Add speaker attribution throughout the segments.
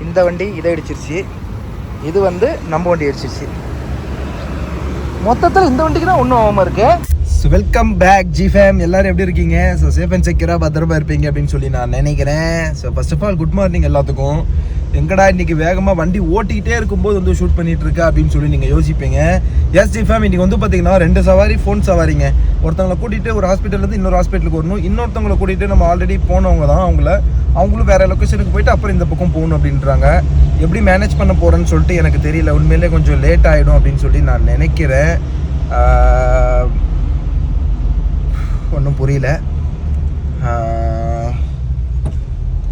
Speaker 1: இந்த வண்டி இதை அடிச்சிருச்சு இது வந்து நம்ம வண்டி அடிச்சிருச்சு மொத்தத்தில் இந்த வண்டிக்கு தான் ஒன்றும் ஆகாமல் இருக்குது வெல்கம் பேக் ஜி ஃபேம் எல்லாரும் எப்படி இருக்கீங்க? ஸோ சேஃப் அண்ட் செக்யூராக பத்திரமா இருப்பீங்க அப்படின்னு சொல்லி நான் நினைக்கிறேன். So first of all good morning எல்லாத்துக்கும். எங்கடா இன்னைக்கு வேகமாக வண்டி ஓட்டிக்கிட்டே இருக்கும்போது வந்து ஷூட் பண்ணிட்டு இருக்கா அப்படின்னு சொல்லி நீங்கள் யோசிப்பீங்க. எஸ் ஜி ஃபேம் இன்னைக்கு வந்து பார்த்தீங்கன்னா ரெண்டு சவாரி ஃபோன் சவாரிங்க. ஒருத்தவங்களை கூட்டிகிட்டு ஒரு ஹாஸ்பிட்டல்லேருந்து இன்னொரு ஹாஸ்பிட்டலுக்கு வரணும். இன்னொருத்தவங்களை கூட்டிகிட்டு நம்ம ஆல்ரெடி போனவங்க தான் அவங்கள. அவங்களும் வேறு லொக்கேஷனுக்கு போயிட்டு அப்புறம் இந்த பக்கம் போகணும் அப்படின்றாங்க. எப்படி மேனேஜ் பண்ண போகிறேன்னு சொல்லிட்டு எனக்கு தெரியல. உண்மையிலே கொஞ்சம் லேட் ஆகிடும் அப்படின்னு சொல்லி நான் நினைக்கிறேன். ஒன்றும் புரியல.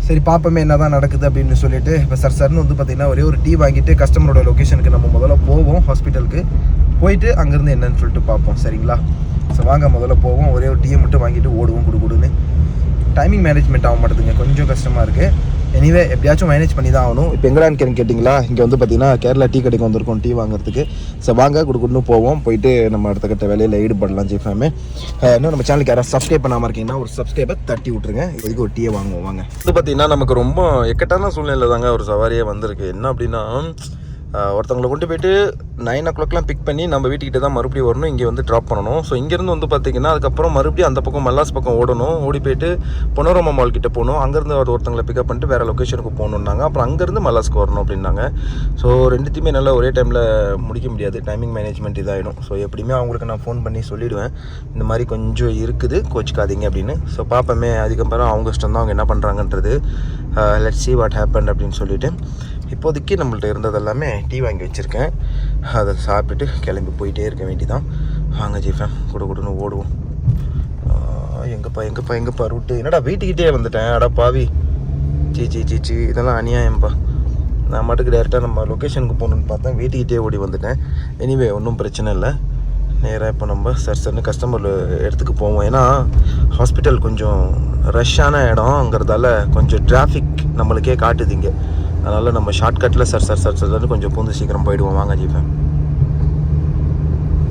Speaker 1: சரி பார்ப்போமே என்ன தான் நடக்குது அப்படின்னு சொல்லிட்டு. இப்போ சார் சர்னு வந்து பார்த்தீங்கன்னா ஒரே ஒரு டீ வாங்கிட்டு கஸ்டமரோட லொக்கேஷனுக்கு நம்ம முதல்ல போவோம் ஹாஸ்பிட்டலுக்கு போயிட்டு அங்கேருந்து என்னன்னு சொல்லிட்டு பார்ப்போம் சரிங்களா? ஸோ வாங்க முதல்ல போவோம். ஒரே ஒரு டீயை மட்டும் வாங்கிட்டு ஓடுவோம் குடு குடுன்னு. டைமிங் மேனேஜ்மெண்ட் ஆக மாட்டேதுங்க. கொஞ்சம் கஷ்டமாக இருக்குது எனிவே எப்படியாச்சும் மேனேஜ் பண்ணி தான் ஆகணும். இப்போ எங்கடான்னு கேட்டு கேட்டிங்களா? இங்கே வந்து பார்த்தீங்கன்னா கேரளா டீ கடைக்கு வந்திருக்கோம் டீ வாங்குறதுக்கு. ஸோ வாங்க கொடுக்குன்னு போவோம். போயிட்டு நம்ம அடுத்த கட்ட வேலையில் ஈடுபடலாம் ஜிஃபாமே இன்னும் நம்ம சேனலுக்கு யாராவது சப்ஸ்கிரைப் பண்ணாமல் இருக்கீங்கன்னா ஒரு சப்ஸ்கிரைபை தட்டி விட்ருங்க இப்போதைக்கு ஒரு டீயை வாங்குவோம் வாங்க.
Speaker 2: இது பார்த்தீங்கன்னா நமக்கு ரொம்ப எக்கட்டான சூழ்நிலை தாங்க ஒரு சவாரியே வந்திருக்கு. என்ன அப்படின்னா ஒருத்தவங்களை கொண்டு போயிட்டு நைன் ஓ கிளாக்லாம் பிக் பண்ணி நம்ம வீட்டுக்கிட்ட தான் மறுபடியும் வரணும். இங்கே வந்து ட்ராப் பண்ணணும். ஸோ இங்கேருந்து வந்து பார்த்தீங்கன்னா அதுக்கப்புறம் மறுபடியும் அந்த பக்கம் மல்லாஸ் பக்கம் ஓடணும். ஓடி போயிட்டு பொனோரமா மால் கிட்ட போகணும். அங்கேருந்து ஒரு ஒருத்தங்களை பிக்கப் பண்ணிட்டு வேறு லொக்கேஷனுக்கு போகணுன்னாங்க அப்புறம் அங்கேருந்து மல்லாஸ்க்கு வரணும் அப்படின்னாங்க. ஸோ ரெண்டுத்தையுமே நல்லா ஒரே டைமில் முடிக்க முடியாது. டைமிங் மேனேஜ்மெண்ட் இதாகிடும் ஸோ எப்படியுமே அவங்களுக்கு நான் ஃபோன் பண்ணி சொல்லிவிடுவேன் இந்த மாதிரி கொஞ்சம் இருக்குது. கோச்சிக்காதீங்க அப்படின்னு. ஸோ பார்ப்போமே அதுக்கப்புறம் அவங்க இஷ்டம் தான் அவங்க என்ன பண்ணுறாங்கன்றது லெட் சி வாட் ஹேப்பன் அப்படின்னு சொல்லிவிட்டு இப்போதைக்கு நம்மள்ட்ட இருந்தது எல்லாமே டீ வாங்கி வச்சுருக்கேன். அதை சாப்பிட்டுட்டு கிளம்பி போயிட்டே இருக்க வேண்டிதான் வாங்க ஜீஃபன் கூட கூடன்னு ஓடுவோம். எங்கப்பா எங்கப்பா எங்கப்பா ரூட்டு? என்னடா வீட்டுக்கிட்டே வந்துட்டேன். அடா பாவி. சீ சீ சீ சீ. இதெல்லாம் அநியாயம்ப்பா நான் மட்டுக்கு டேரெக்டாக நம்ம லொக்கேஷனுக்கு போகணுன்னு பார்த்தேன். வீட்டுக்கிட்டே ஓடி வந்துட்டேன். எனிவே ஒன்றும் பிரச்சனை இல்லை. நேராக இப்போ நம்ம சர் சர்னு கஸ்டமர் இடத்துக்கு போவோம். ஏன்னா ஹாஸ்பிட்டல் கொஞ்சம் ரஷ்ஷான இடம்ங்கிறதால கொஞ்சம் டிராஃபிக் நம்மளுக்கே காட்டுது இங்கே. அதனால் நம்ம ஷார்ட்கட்டில் சார் சர் சார் சார் கொஞ்சம் பூந்து சீக்கிரம் போயிடுவோம். வாங்க ஜீஃபேன்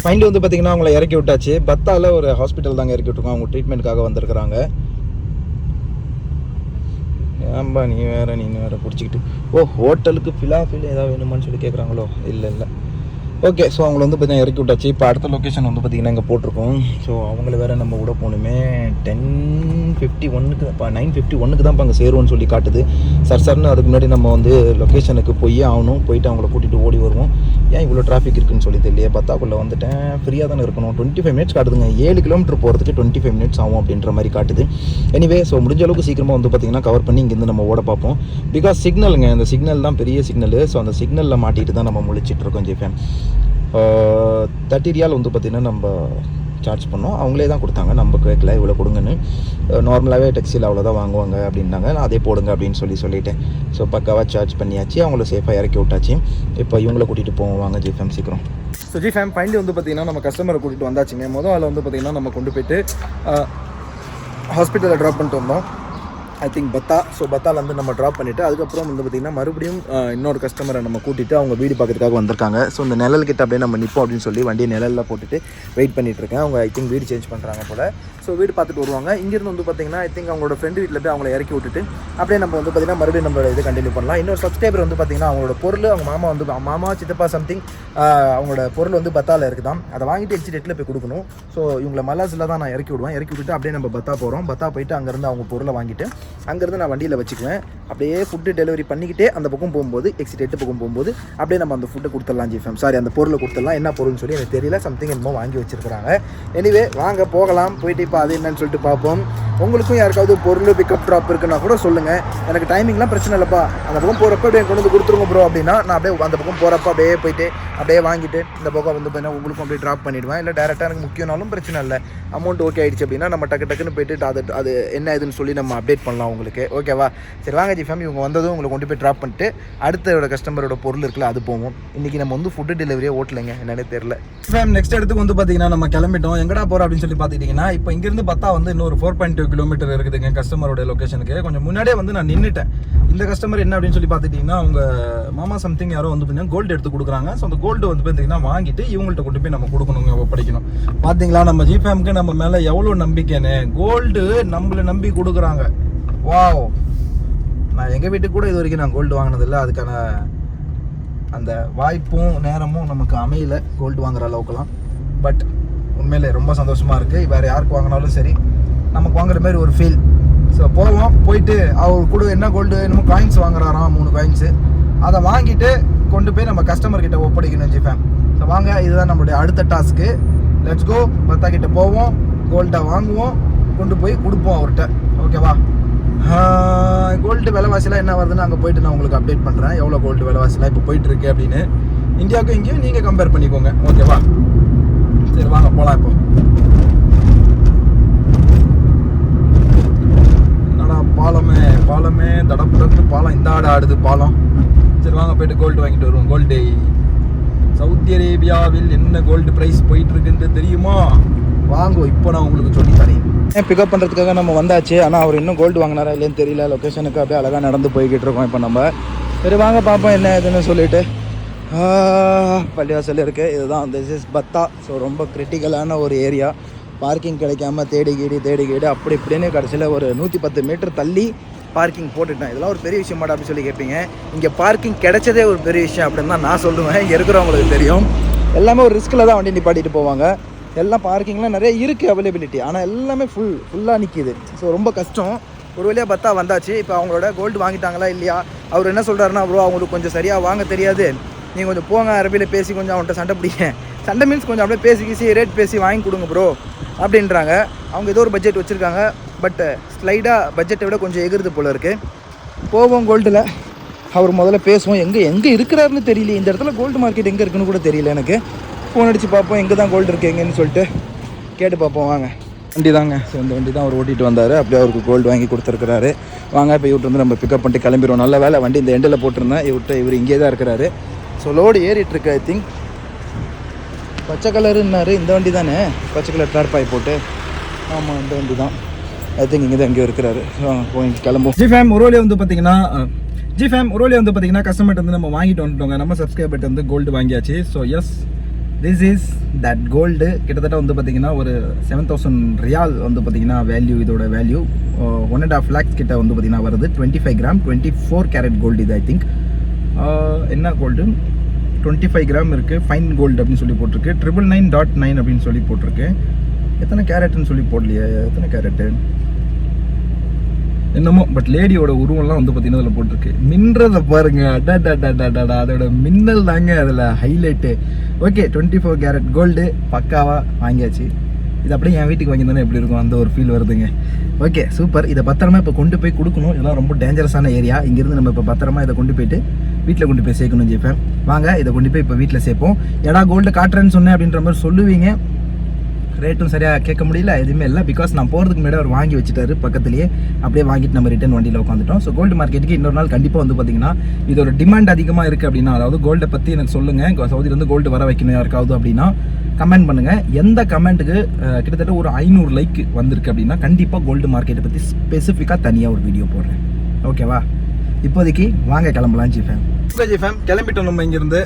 Speaker 1: ஃபைனலி வந்து பார்த்திங்கன்னா அவங்கள இறக்கி விட்டாச்சு. பத்தால ஒரு ஹாஸ்பிட்டல் தாங்க இறக்கி விட்டுருக்கோம். அவங்க ட்ரீட்மெண்ட்டுக்காக வந்திருக்கிறாங்க. ஏன்பா நீ வேறு நீ வேறு பிடிச்சிக்கிட்டு. ஓ ஹோட்டலுக்கு ஃபிலாஃபில் ஏதாவது வேணுமான்னு சொல்லி கேட்குறாங்களோ இல்லை இல்லை. ஓகே ஸோ அவங்கள வந்து பார்த்தீங்கன்னா இறக்கி விட்டாச்சு. இப்போ அடுத்த லொக்கேஷன் வந்து பார்த்தீங்கன்னா இங்கே போட்டிருக்கோம். ஸோ அவங்கள வேறு நம்ம விட போகணுமே. டென் ஃபிஃப்டி ஒன்னுக்கு இப்போ நைன் ஃபிஃப்டி ஒன்றுக்கு தான் அங்கே சேருவோம்னு சொல்லி காட்டுது. சார் சார்னு அதுக்கு முன்னாடி நம்ம வந்து லொக்கேஷனுக்கு போய் ஆகணும். போயிட்டு அவங்கள கூட்டிகிட்டு ஓடி வருவோம். ஏன் இவ்வளோ டிராஃபிக் இருக்குன்னு சொல்லி தெரியல பத்தாக்குள்ளே வந்துட்டேன். ஃப்ரீயாக தானே இருக்கணும். டுவெண்ட்டி ஃபைவ் மினிட்ஸ் காட்டுதுங்க. ஏழு கிலோமீட்டர் போகிறதுக்கு டுவெண்ட்டி ஃபைவ் மினிட்ஸ் ஆகும் அப்படின்ற மாதிரி காட்டுது. எனிவே ஸோ முடிஞ்ச அளவுக்கு சீக்கிரமாக வந்து பார்த்தீங்கன்னா கவர் பண்ணி இங்கேருந்து நம்ம ஓட பார்ப்போம். பிகாஸ் சிக்னலுங்க இந்த சிக்னல் தான் பெரிய சிக்னல் ஸோ அந்த சிக்னலில் மாட்டிகிட்டு தான் நம்ம முழிச்சிட்ருக்கோம் ஜிஃபேன் தேர்ட்டி ரியால் வந்து பார்த்திங்கன்னா நம்ம சார்ஜ் பண்ணோம். அவங்களே தான் கொடுத்தாங்க. நம்ம கேட்கல இவ்வளோ கொடுங்கன்னு. நார்மலாகவே டெக்ஸியில் அவ்வளோதான் வாங்குவாங்க அப்படின்னாங்க. நான் அதே போடுங்க அப்படின்னு சொல்லி சொல்லிட்டேன். ஸோ பக்காவாக சார்ஜ் பண்ணியாச்சு. அவங்கள சேஃபாக இறக்கி விட்டாச்சு. இப்போ இவங்கள கூட்டிகிட்டு போவோம். வாங்க ஜிஃபேம் சீக்கிரம். ஸோ ஜிஃபேம் ஃபைனலி வந்து பார்த்திங்கன்னா நம்ம கஸ்டமரை கூட்டிகிட்டு வந்தாச்சுங்க. மொதல் அதில் வந்து பார்த்திங்கன்னா நம்ம கொண்டு போயிட்டு ஹாஸ்பிட்டலில் ட்ராப் பண்ணிட்டு வந்தோம். ஐ திங்க் பத்தா ஸோ பத்தால வந்து நம்ம ட்ராப் பண்ணிவிட்டு அதுக்கப்புறம் வந்து பார்த்திங்கன்னா மறுபடியும் இன்னொரு கஸ்டமரை நம்ம கூட்டிகிட்டு அவங்க வீடு பார்க்கறதுக்காக வந்திருக்காங்க. ஸோ இந்த நிழல் கிட்ட அப்படியே நம்ம நிற்போம் அப்படின்னு சொல்லி வண்டியை நிழலில் போட்டுட்டு வெயிட் பண்ணிகிட்ருக்கேன் இருக்கேன். அவங்க ஐ திங்க் வீடு சேஞ்ச் பண்ணுறாங்க போல். ஸோ வீடு பார்த்துட்டு வருவாங்க. இங்கேருந்து வந்து பார்த்தீங்கன்னா ஐ திங்க் அவங்களோட ஃப்ரெண்டு வீட்டில் போய் அவங்கள இறக்கி விட்டுட்டு அப்படியே நம்ம வந்து பார்த்தீங்கன்னா மறுபடியும் நம்மளோட இது கண்டினியூ பண்ணலாம். இன்னொரு சப்ஸ்கிரைபர் வந்து பார்த்தீங்கன்னா அவங்களோட பொருள் அவங்க மாமா வந்து மாமா சித்தப்பா சம்திங் அவங்களோட பொருள் வந்து பத்தாவில் இருக்குதான் அதை வாங்கிட்டு எக்ஸிடேட்டில் போய் கொடுக்கணும். ஸோ இவங்களை மலாஸில் தான் நான் இறக்கி விடுவேன். இறக்கி விட்டுட்டு அப்படியே நம்ம பத்தா போகிறோம் பத்தா போயிட்டு அங்கேருந்து அவங்க பொருளை வாங்கிட்டு அங்கேருந்து நான் வண்டியில் வச்சுக்குவேன். அப்படியே ஃபுட்டு டெலிவரி பண்ணிக்கிட்டே அந்த பக்கம் போகும்போது எக்ஸிட் எட்டு பக்கம் போகும்போது அப்படியே நம்ம அந்த ஃபுட்டை கொடுத்துடலாம் ஜிஃபம் சாரி அந்த பொருளை கொடுத்துடலாம். என்ன பொருள்னு சொல்லி எனக்கு தெரியல. சம்திங் என்னமோ வாங்கி வச்சிருக்காங்க எனிவே வாங்க போகலாம். போயிட்டு இப்போ அது என்னன்னு சொல்லிட்டு பார்ப்போம். உங்களுக்கும் யாருக்காவது பொருள் பிக்கப் ட்ராப் இருக்குன்னா கூட சொல்லுங்கள் எனக்கு டைமிங்லாம் பிரச்சனை இல்லைப்பா. அந்த பக்கம் போகிறப்ப அப்படியே கொண்டு வந்து கொடுத்துருங்க ப்ரோ அப்படின்னா நான் அப்படியே அந்த பக்கம் போகிறப்ப அப்படியே போயிட்டு அப்படியே வாங்கிட்டு இந்த பக்கம் வந்து பார்த்தீங்கன்னா உங்களுக்கும் அப்படியே ட்ராப் பண்ணிவிடுவேன் இல்லை டேரெக்டாக எனக்கு முக்கியம்னாலும் பிரச்சனை இல்லை. அமௌண்ட் ஓகே ஆயிடுச்சு அப்படின்னா நம்ம டக்கு டக்குன்னு போயிட்டு அது அது என்ன இதுன்னு சொல்லி நம்ம அப்டேட் பண்ணலாம் உங்களுக்கு. ஓகேவா சரி வாங்க ஜி ஃபேம் இவங்க வந்ததும் உங்களை கொண்டு போய் ட்ராப் பண்ணிட்டு அடுத்த கஸ்டமரோட பொருள் இருக்குல்ல அது போவோம். இன்றைக்கி நம்ம வந்து ஃபுட்டு டெலிவரியே ஓட்டலைங்க. என்னன்னே தெரில ஃபேம் நெக்ஸ்ட் இடத்துக்கு வந்து பார்த்தீங்கன்னா நம்ம கிளம்பிட்டோம். எங்கடா போகிறோம் அப்படின்னு சொல்லி பார்த்துக்கிட்டிங்கன்னா இப்போ இங்கே இங்கேருந்து பார்த்தா வந்து இன்னொரு ஃபோர் பாயிண்ட் டூ கிலோமீட்டர் இருக்குதுங்க கஸ்டமரோட லொக்கேஷனுக்கு கொஞ்சம் முன்னாடியே வந்து நான் நின்றுட்டேன் இந்த கஸ்டமர் என்ன அப்படின்னு சொல்லி பார்த்துட்டிங்கன்னா அவங்க மாமா சம்திங் யாரோ வந்து பார்த்தீங்கன்னா கோல்டு எடுத்து கொடுக்குறாங்க. ஸோ அந்த கோல்டு வந்து பார்த்தீங்கன்னா வாங்கிட்டு இவங்கள்ட்ட கொண்டு போய் நம்ம கொடுக்கணுங்க ஒப்படைக்கணும் பார்த்தீங்களா? நம்ம ஜிபேம்க்கு நம்ம மேலே எவ்வளோ நம்பிக்கைன்னு? கோல்டு நம்மளை நம்பி கொடுக்குறாங்க. வாவ் நான் எங்கள் வீட்டுக்கு கூட இது வரைக்கும் நான் கோல்டு வாங்கினதில்லை. அதுக்கான அந்த வாய்ப்பும் நேரமும் நமக்கு அமையல கோல்டு வாங்குற அளவுக்குலாம் பட் உண்மையிலே ரொம்ப சந்தோஷமாக இருக்குது வேறு யாருக்கு வாங்கினாலும் சரி நமக்கு வாங்குற மாதிரி ஒரு ஃபீல் ஸோ போவோம். போயிட்டு அவர் கூட என்ன கோல்டு என்னமோ காயின்ஸ் வாங்குறாராம் மூணு காயின்ஸு அதை வாங்கிட்டு கொண்டு போய் நம்ம கஸ்டமர் கிட்ட ஒப்படைக்கணும் ஜிஃபேம் ஸோ வாங்க. இதுதான் நம்மளுடைய அடுத்த டாஸ்க்கு லெட்ஸ் கோ பத்தா கிட்ட போவோம். கோல்டை வாங்குவோம். கொண்டு போய் கொடுப்போம் அவர்கிட்ட. ஓகேவா கோல்டு விலைவாசிலாம் என்ன வருதுன்னு அங்கே போயிட்டு நான் உங்களுக்கு அப்டேட் பண்ணுறேன் எவ்வளோ கோல்டு விலைவாசிலாம் இப்போ போயிட்டுருக்கு அப்படின்னு. இந்தியாவுக்கும் இங்கேயும் நீங்கள் கம்பேர் பண்ணிக்கோங்க. ஓகேவா சரி வாங்க போகலாம் இப்போ. என்னடா பாலமே பாலமே தடப்புடத்து பாலம் இந்த ஆடு ஆடுது பாலம். சரி வாங்க போயிட்டு கோல்டு வாங்கிட்டு வருவோம் கோல்டு சவுதி அரேபியாவில் என்ன கோல்டு ப்ரைஸ் போயிட்டு இருக்குன்னு தெரியுமா? வாங்குவோம் இப்போ நான் உங்களுக்கு சொல்லி தரேன் பிக்கப் பண்ணுறதுக்காக நம்ம வந்தாச்சு? ஆனால் அவர் இன்னும் கோல்டு வாங்கினாரா இல்லைன்னு தெரியல. லொக்கேஷனுக்கு அப்படியே அழகாக நடந்து போய்கிட்டு இருக்கோம் இப்போ நம்ம. சரி வாங்க பார்ப்போம் என்ன ஏதுன்னு சொல்லிட்டு. பள்ளிவாசல் இருக்குது இதுதான் திஸ் இஸ் பத்தா. ஸோ ரொம்ப கிரிட்டிக்கலான ஒரு ஏரியா பார்க்கிங் கிடைக்காம தேடி கீடி தேடி கீடி அப்படி இப்படின்னு கடைசியில் ஒரு நூற்றி பத்து மீட்டர் தள்ளி பார்க்கிங் போட்டுட்டேன். இதெல்லாம் ஒரு பெரிய விஷயம் மாட்டா அப்படின்னு சொல்லி கேட்பீங்க இங்கே பார்க்கிங் கிடைச்சதே ஒரு பெரிய விஷயம் அப்படின்னு தான் நான் சொல்லுவேன். இங்கே இருக்கிறவங்களுக்கு தெரியும். எல்லாமே ஒரு ரிஸ்கில் தான் வண்டி நிப்பாட்டிட்டு போவாங்க. எல்லாம் பார்க்கிங்லாம் நிறைய இருக்குது அவைலபிலிட்டி ஆனால் எல்லாமே ஃபுல் ஃபுல்லாக நிற்கிது ஸோ ரொம்ப கஷ்டம். ஒரு வழியாக பத்தா வந்தாச்சு. இப்போ அவங்களோட கோல்டு வாங்கிட்டாங்களா இல்லையா? அவர் என்ன சொல்கிறாருன்னா ப்ரோ அவங்களுக்கு கொஞ்சம் சரியாக வாங்க தெரியாது. நீங்கள் கொஞ்சம் போங்க அரபியில் பேசி கொஞ்சம் அவன்கிட்ட சண்டை பிடிங்க. சண்டை மீன்ஸ் கொஞ்சம் அப்படியே பேசி கீசி ரேட் பேசி வாங்கி கொடுங்க ப்ரோ அப்படின்றாங்க. அவங்க ஏதோ ஒரு பட்ஜெட் வச்சுருக்காங்க பட் ஸ்லைடாக பட்ஜெட்டை விட கொஞ்சம் எகிருது போல இருக்குது போவோம் கோல்டில் அவர் முதல்ல பேசுவோம் எங்கே எங்கே இருக்கிறாருன்னு தெரியல. இந்த இடத்துல கோல்டு மார்க்கெட் எங்கே இருக்குன்னு கூட தெரியல எனக்கு. ஃபோன் அடித்து பார்ப்போம் எங்கே தான் கோல்டு இருக்கு எங்கன்னு சொல்லிட்டு கேட்டு பார்ப்போம் வாங்க. வண்டி தாங்க ஸோ இந்த வண்டி தான் அவர் ஓட்டிகிட்டு வந்தார். அப்படியே அவருக்கு கோல்டு வாங்கி கொடுத்துருக்காரு வாங்க இப்போ இவர்கிட்ட வந்து நம்ம பிக்கப் பண்ணிட்டு கிளம்பிடுவோம். நல்ல வேலை வண்டி இந்த எண்டில் போட்டிருந்தேன். இவர்கிட்ட இவர் இங்கே தான் இருக்கிறாரு. ஸோ லோடு ஏறிட்டுருக்கு ஐ திங்க் பச்சை கலருன்னாரு இந்த வண்டி தானே பச்சை கலர் டார்பாய் போட்டு. ஆமாம் இந்த வண்டி தான் ஐ திங்க் இங்கே தான் எங்கேயோ இருக்கிறாரு. போய் கிளம்பும் ஜி ஃபேம் உரோலியா வந்து பார்த்தீங்கன்னா ஜி ஃபேம் உரோலியா வந்து பார்த்தீங்கன்னா கஸ்டமர்கிட்ட வந்து நம்ம வாங்கிட்டு வந்துட்டோங்க. நம்ம சப்ஸ்கிரைபர்கிட்ட வந்து கோல்டு வாங்கியாச்சு. So yes this is that gold கிட்டத்தட்ட வந்து பார்த்தீங்கன்னா ஒரு செவன் தௌசண்ட் ரியால் வந்து பார்த்தீங்கன்னா வேல்யூ இதோட value one and half lakhs கிட்ட வந்து பார்த்தீங்கன்னா வருது. Twenty five gram twenty four carat gold இது ஐ திங்க் என்ன கோல்டு டுவெண்ட்டி ஃபைவ் கிராம் இருக்குது ஃபைன் கோல்டு அப்படின்னு சொல்லி போட்டிருக்கு. ட்ரிபிள் நைன் டாட் நைன் அப்படின்னு சொல்லி போட்டிருக்கு. எத்தனை கேரட்னு சொல்லி போடலையே. எத்தனை கேரட்டு என்னமோ பட் லேடியோட உருவம்லாம் வந்து பார்த்தீங்கன்னா அதில் போட்டிருக்கு. மின்றதை பாருங்க. அடாடாடாடாடா அதோட மின்னல் தாங்க அதில் highlight okay twenty four carat gold பக்காவாக வாங்கியாச்சு. இது அப்படியே என் வீட்டுக்கு வாங்கியிருந்தானே எப்படி இருக்கும்? அந்த ஒரு ஃபீல் வருதுங்க. ஓகே சூப்பர் இதை பத்திரமா இப்போ கொண்டு போய் கொடுக்கணும். இதெல்லாம் ரொம்ப டேஞ்சரஸான ஏரியா இங்கேருந்து நம்ம இப்போ பத்திரமா இதை கொண்டு போயிட்டு வீட்டில் கொண்டு போய் சேர்க்கணும் ஜெய்ஃபேன் வாங்க இதை கொண்டு போய் இப்போ வீட்டில் சேர்ப்போம். எடா கோல்டு காட்டுறேன்னு சொன்னேன் அப்படின்ற மாதிரி சொல்லுவீங்க. ரேட்டும் சரியாக கேட்க முடியல எதுவுமே இல்லை. பிகாஸ் நான் போகிறதுக்கு முன்னாடி அவர் வாங்கி வச்சுட்டாரு பக்கத்துலேயே. அப்படியே வாங்கிட்டு நம்ம ரிட்டன் வண்டியில் உட்காந்துட்டோம். ஸோ கோல்டு மார்க்கெட்டுக்கு இன்னொரு நாள் கண்டிப்பாக வந்து பார்த்தீங்கன்னா இதோட டிமாண்ட் அதிகமாக இருக்குது அப்படின்னா அதாவது கோல்டை பற்றி எனக்கு சொல்லுங்கள் சவுதியிலேருந்து கோல்டு வர வைக்கணும் யாருக்காவது அப்படின்னா கமெண்ட் பண்ணுங்கள் எந்த கமெண்ட்டுக்கு கிட்டத்தட்ட ஒரு ஐநூறு லைக் வந்திருக்கு அப்படின்னா கண்டிப்பாக கோல்டு மார்க்கெட்டை பற்றி ஸ்பெசிஃபிக்காக தனியாக ஒரு வீடியோ போடுறேன். ஓகேவா இப்போதைக்கு வாங்க கிளம்பலாம் ஜிஃபேம் ஜிஃபேம் கிளம்பிட்டோம் நம்ம இங்கேருந்து.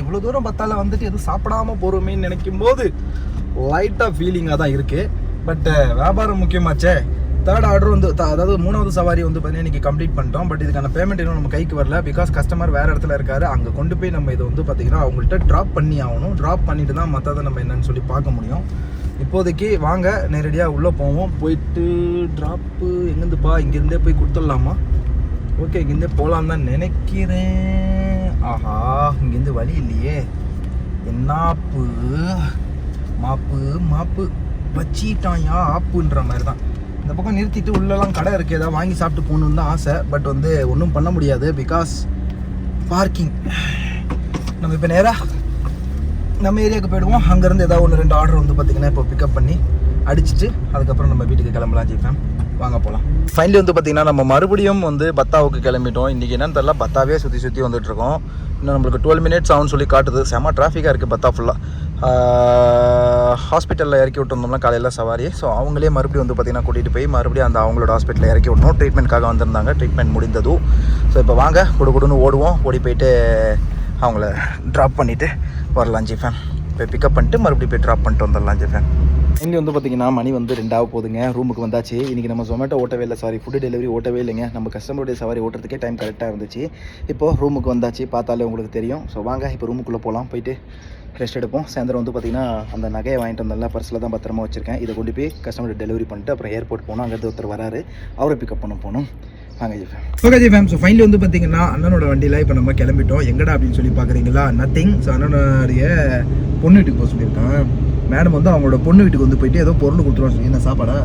Speaker 1: இவ்வளோ தூரம் பார்த்தால வந்துட்டு எதுவும் சாப்பிடாம போகிறோமேன்னு நினைக்கும் போது லைட்டாக ஃபீலிங்காக தான் இருக்குது பட் வியாபாரம் முக்கியமாச்சே. தேர்ட் ஆர்டர் வந்து அதாவது மூணாவது சவாரி வந்து பார்த்தீங்கன்னா இன்றைக்கி கம்ப்ளீட் பண்ணிட்டோம். பட் இதுக்கான பேமெண்ட் இன்னும் நம்ம கைக்கு வரல. பிகாஸ் கஸ்டமர் வேறு இடத்துல இருக்கார். அங்கே கொண்டு போய் நம்ம இதை வந்து பார்த்தீங்கன்னா அவங்கள்ட்ட ட்ராப் பண்ணி ஆகணும். ட்ராப் பண்ணிட்டு தான் மற்றதை நம்ம என்னன்னு சொல்லி பார்க்க முடியும். இப்போதைக்கு வாங்க நேரடியாக உள்ளே போவோம். போயிட்டு ட்ராப்பு எங்கேருந்துப்பா? இங்கேருந்தே போய் கொடுத்துடலாமா? ஓகே இங்கேருந்து போகலாம் தான் நினைக்கிறேன். ஆஹா இங்கேருந்து வழி இல்லையே. என்னாப்பு மாப்பு மாப்பு. வச்சிட்டாயா ஆப்புன்ற மாதிரி தான் இந்த பக்கம் நிறுத்திட்டு உள்ளெல்லாம் கடை இருக்குது ஏதாவது வாங்கி சாப்பிட்டு போகணுன்னு தான் ஆசை. பட் வந்து ஒன்றும் பண்ண முடியாது பிகாஸ் பார்க்கிங் நம்ம இப்போ நேராக நம்ம ஏரியாவுக்கு போயிடுவோம். அங்கேருந்து ஏதாவது ஒன்று ரெண்டு ஆர்டர் வந்து பார்த்திங்கன்னா இப்போ பிக்கப் பண்ணி அடிச்சுட்டு அதுக்கப்புறம் நம்ம வீட்டுக்கு கிளம்பலாம் ஜிஃபேம் வாங்க போகலாம் ஃபைனலி வந்து பார்த்திங்கன்னா நம்ம மறுபடியும் வந்து பத்தாவுக்கு கிளம்பிட்டோம். இன்றைக்கி என்னென்னு தெரில பத்தாவே சுற்றி சுற்றி வந்துட்டுருக்கோம். இன்னும் நம்மளுக்கு டுவெல் மினிட்ஸ் ஆகும்னு சொல்லி காட்டுது. செம டிராஃபிக்காக இருக்குது பத்தா ஃபுல்லாக ஹாஸ்பிட்டலில் இறக்கி விட்டுருந்தோம்னா காலையில் சவாரி. ஸோ அவங்களே மறுபடியும் வந்து பார்த்திங்கன்னா கூட்டிகிட்டு போய் மறுபடியும் அந்த அவங்களோட ஹாஸ்பிட்டலில் இறக்கி விட்டோம் ட்ரீட்மெண்ட்காக வந்திருந்தாங்க. ட்ரீட்மெண்ட் முடிந்ததும் ஸோ இப்போ வாங்க குடு குடுன்னு ஓடுவோம். ஓடி போயிட்டு அவங்கள ட்ராப் பண்ணிவிட்டு வரலாம் ஜிஃபேன் போய் பிக்கப் பண்ணிட்டு மறுபடியும் போய் ட்ராப் பண்ணிட்டு வந்துடலாம் ஜிஃபேன் இங்கே வந்து பார்த்தீங்கன்னா மணி வந்து ரெண்டாக போகுதுங்க. ரூமுக்கு வந்தாச்சு. இன்றைக்கி நம்ம ஜொமேட்டோ ஓட்டவே இல்லை. சாரி ஃபுட்டு டெலிவரி ஓட்டவே இல்லைங்க. நம்ம கஸ்டமருடைய சவாரி ஓட்டுறதுக்கே டைம் கரெக்டாக இருந்துச்சு. இப்போது ரூமுக்கு வந்தாச்சு. பார்த்தாலே உங்களுக்கு தெரியும். ஸோ வாங்க இப்போ ரூமுக்குள்ளே போகலாம் போயிட்டு ரெஸ்ட் எடுப்போம். சாயந்தரம் வந்து பார்த்திங்கன்னா அந்த நகையை வாங்கிட்டு வந்தால பர்ஸில் தான் பத்திரமா வச்சுருக்கேன். இதை கொண்டு போய் கஸ்டமர் டெலிவரி பண்ணிட்டு அப்புறம் ஏர்போர்ட் போகணும். அங்கேருந்து ஒருத்தர் வராரு. அவரை பிக்கப் பண்ண போகணும். வாங்க G fam okay G fam so finally வந்து பார்த்தீங்கன்னா அண்ணனோட வண்டியில் இப்போ நம்ம கிளம்பிட்டோம். எங்கடா அப்படின்னு சொல்லி பார்க்குறீங்களா நத்திங் ஸோ அண்ணனுடைய பொண்ணு வீட்டுக்கு போக சொல்லியிருக்கான். மேடம் வந்து அவங்களோட பொண்ணு வீட்டுக்கு வந்து போயிட்டு ஏதோ பொருள் கொடுத்துருவோம் சொல்லி. என்ன சாப்பாடா?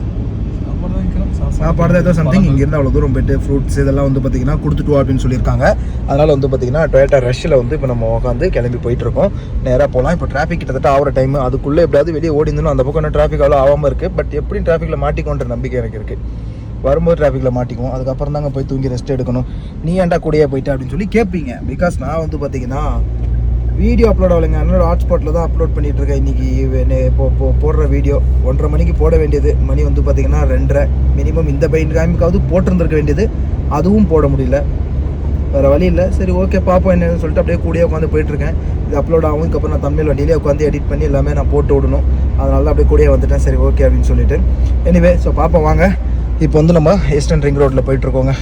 Speaker 1: சாப்பாடு தான் ஏதோ சம்திங் இங்கேருந்து அவ்வளோ தூரம் போயிட்டு ஃப்ரூட்ஸ் இதெல்லாம் வந்து பார்த்தீங்கன்னா கொடுத்துட்டு வா அப்படின்னு சொல்லியிருக்காங்க. அதனால் வந்து பார்த்தீங்கன்னா டொயேட்டா ரஷ்ஷில் வந்து இப்போ நம்ம உட்காந்து கிளம்பி போயிட்டு இருக்கோம். நேராக போகலாம் இப்போ டிராஃபிக் கிட்டத்தட்ட ஆகிற டைம் அதுக்குள்ளே எப்படியாவது வெளியே ஓடி அந்த பக்கம் டிராஃபிக் அவ்வளோ ஆகாமல் இருக்குது பட் எப்படியும் டிராஃபிக்கில் மாட்டிக்கோன்ற நம்பிக்கை எனக்கு இருக்குது வரும்போது டிராஃபிக்கில் மாட்டிக்குவோம். அதுக்கப்புறம் தாங்க போய் தூங்கி ரெஸ்ட் எடுக்கணும். நீ ஏன்டா கூடயே போயிட்டு அப்படின்னு சொல்லி கேட்பீங்க பிகாஸ் நான் வந்து பார்த்தீங்கன்னா வீடியோ அப்லோட் ஆகலைங்க. என்னோட ஹாட்ஸ்பாட்டில் தான் அப்லோட் பண்ணிகிட்டு இருக்கேன் இன்றைக்கி இப்போ இப்போ போடுற வீடியோ ஒன்றரை மணிக்கு போட வேண்டியது. மணி வந்து பார்த்தீங்கன்னா ரெண்டரை. மினிமம் இந்த பையன் டைமுக்காவது போட்டிருந்துருக்க வேண்டியது. அதுவும் போட முடியல. வேறு வழி இல்லை. சரி ஓகே பார்ப்போம் என்னன்னு சொல்லிட்டு அப்படியே கூடயே உட்காந்து போயிட்டுருக்கேன் இது அப்லோட் ஆகும். இதுக்கப்புறம் நான் தமிழ் வண்டியிலே உட்காந்து எடிட் பண்ணி எல்லாமே நான் போட்டு விடணும். அதனால தான் அப்படியே கூடயே வந்துட்டேன். சரி ஓகே அப்படின்னு சொல்லிட்டு. எனிவே ஸோ பார்ப்போம் வாங்க. இப்போ வந்து நம்ம ஈஸ்டர்ன் ரிங் ரோட்டில் போயிட்டுருக்கோங்க.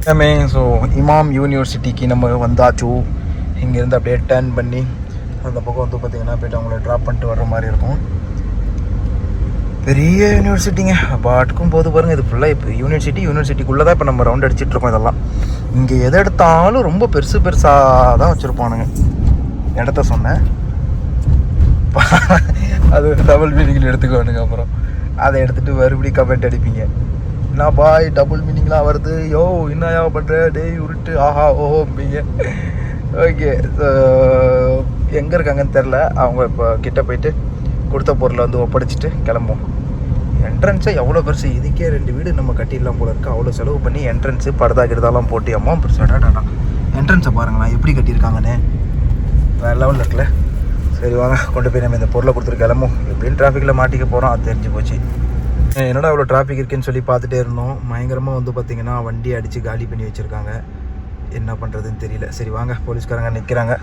Speaker 1: எல்லாமே ஸோ இமாம் யூனிவர்சிட்டிக்கு நம்ம வந்தாச்சு. இங்கேருந்து அப்படியே டர்ன் பண்ணி அந்த பக்கம் வந்து பார்த்தீங்கன்னா போய்ட்டு அவங்கள ட்ராப் பண்ணிட்டு வர்ற மாதிரி இருக்கும். பெரிய யூனிவர்சிட்டிங்க பாட்டுக்கும் போது பாருங்கள் இது ஃபுல்லாக இப்போ யூனிவர்சிட்டி யூனிவர்சிட்டிக்குள்ளே தான் இப்போ நம்ம ரவுண்ட் அடிச்சிட்டு இருக்கோம் இதெல்லாம். இங்கே எதை எடுத்தாலும் ரொம்ப பெருசு பெருசாக தான் வச்சுருப்பானுங்க. இடத்த சொன்னேன். அது டபுள் மீனிங்கில் எடுத்துக்கோனுங்க அப்புறம். அதை எடுத்துகிட்டு மறுபடியும் கமெண்ட் அடிப்பீங்க. என்ன பாய் டபுள் மீனிங்லாம் வருது. யோ என்னயா பண்ணுற டேய் உருட்டு. ஆஹா ஓஹோம்பீங்க ஓகே எங்கே இருக்காங்கன்னு தெரில அவங்க இப்போ கிட்ட போயிட்டு கொடுத்த பொருளை வந்து ஒப்படைச்சிட்டு கிளம்புவோம். என்ட்ரன்ஸை எவ்வளோ பெருசு? இதுக்கே ரெண்டு வீடு நம்ம கட்டிடலாம் போல இருக்குது அவ்வளோ செலவு பண்ணி என்ட்ரன்ஸு படுதா கெடுதாலாம் போட்டு அம்மா பெருசாடா என்ட்ரன்ஸை பாருங்களேன் எப்படி கட்டியிருக்காங்கன்னு. வேறு லெவலில் இருக்குல்ல. சரி வாங்க கொண்டு போய் நம்ம இந்த பொருளை கொடுத்துட்டு கிளம்பும். எப்படின்னு டிராஃபிக்கில் மாட்டிக்க போகிறோம் அது தெரிஞ்சு போச்சு. என்னடா இவ்வளோ டிராஃபிக் இருக்குன்னு சொல்லி பார்த்துட்டே இருந்தோம். பயங்கரமாக வந்து பார்த்தீங்கன்னா வண்டி அடித்து காலி பண்ணி வச்சுருக்காங்க. என்ன பண்ணுறதுன்னு தெரியல. சரி வாங்க. போலீஸ்காரங்க நிற்கிறாங்க